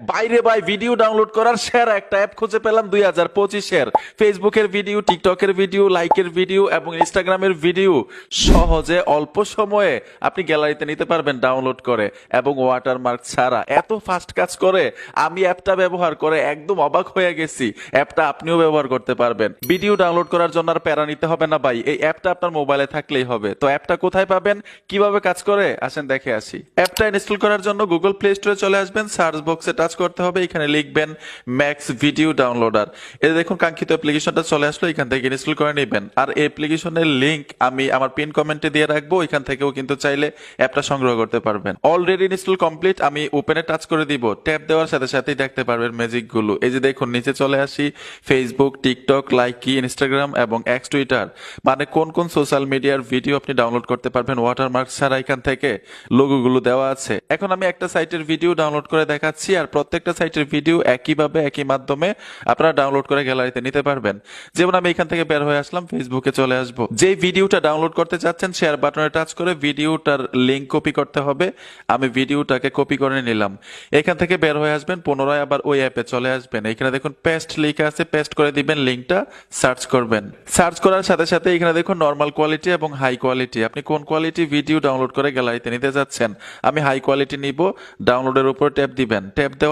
বাইরে বাই video download করার সেরা একটা অ্যাপ খুঁজে পেলাম দুই হাজার পঁচিশের। ফেসবুকের ভিডিও টিকটকের ভিডিও লাইকের ভিডিও এবং ইনস্টাগ্রামের ভিডিও সহজে অল্প সময়ে আপনি গ্যালারিতে নিতে পারবেন ডাউনলোড করে এবং ওয়াটারমার্ক ছাড়া। এত ফাস্ট কাজ করে আমি অ্যাপটা ব্যবহার করে একদম অবাক হয়ে গেছি। অ্যাপটা আপনিও ব্যবহার করতে পারবেন। ভিডিও ডাউনলোড করার জন্য আর প্যারা নিতে হবে না ভাই। এই অ্যাপটা আপনার মোবাইলে থাকলেই হবে। তো অ্যাপটা কোথায় পাবেন? কীভাবে কাজ করে? আসেন দেখে আসি। অ্যাপটা ইনস্টল করার জন্য গুগল প্লে স্টোরে চলে আসবেন। সার্চ বক্সে টাচ করতে হবে, এখানে লিখবেন ম্যাক্স ভিডিও ডাউনলোডার এই দেখুন, কাঙ্ক্ষিত অ্যাপ্লিকেশনটা চলে আসলো, এখান থেকে ইনস্টল করে নেবেন। আর এই অ্যাপ্লিকেশনের লিংক আমি আমার পিন কমেন্টে দিয়ে রাখব, এখান থেকেও কিন্তু চাইলে অ্যাপটা সংগ্রহ করতে পারবেন। অলরেডি ইনস্টল কমপ্লিট আমি ওপেনে টাচ করে দিব। ট্যাপ দেওয়ার সাথে সাথেই দেখতে পারবেন ম্যাজিকগুলো এই যে দেখুন, নিচে চলে আসি ফেসবুক টিকটক লাইকি ইনস্টাগ্রাম এবং এক্স টুইটার মানে কোন কোন সোশ্যাল মিডিয়ার ভিডিও আপনি ডাউনলোড করতে পারবেন ওয়াটারমার্ক ছাড়া এখান থেকে লোগোগুলো দেওয়া আছে। এখন আমি একটা সাইটের ভিডিও ডাউনলোড করে দেখাচ্ছি, আর প্রত্যেকটা সাইটের ভিডিও একইভাবে, একই মাধ্যমে আপনারা ডাউনলোড করে গ্যালারিতে নিতে পারবেন। যেমন আমি এখান থেকে বের হয়ে আসলাম ফেসবুকে চলে আসব। যে ভিডিওটা ডাউনলোড করতে চাচ্ছেন শেয়ার বাটনে টাচ করে ভিডিওটার লিংক কপি করতে হবে। আমি ভিডিওটাকে কপি করে নিলাম। এখান থেকে বের হয়ে আসবেন, পুনরায় আবার ওই অ্যাপে চলে আসবেন। এখানে দেখুন পেস্ট লেখা আছে পেস্ট করে দিবেন লিঙ্কটা সার্চ করবেন। সার্চ করার সাথে সাথে এখানে দেখুন নর্মাল কোয়ালিটি এবং হাই কোয়ালিটি আপনি কোন কোয়ালিটি ভিডিও ডাউনলোড করে গ্যালারিতে নিতে যাচ্ছেন? আমি হাই কোয়ালিটি নিব ডাউনলোডের উপর ট্যাপ দিবেন। ট্যাপ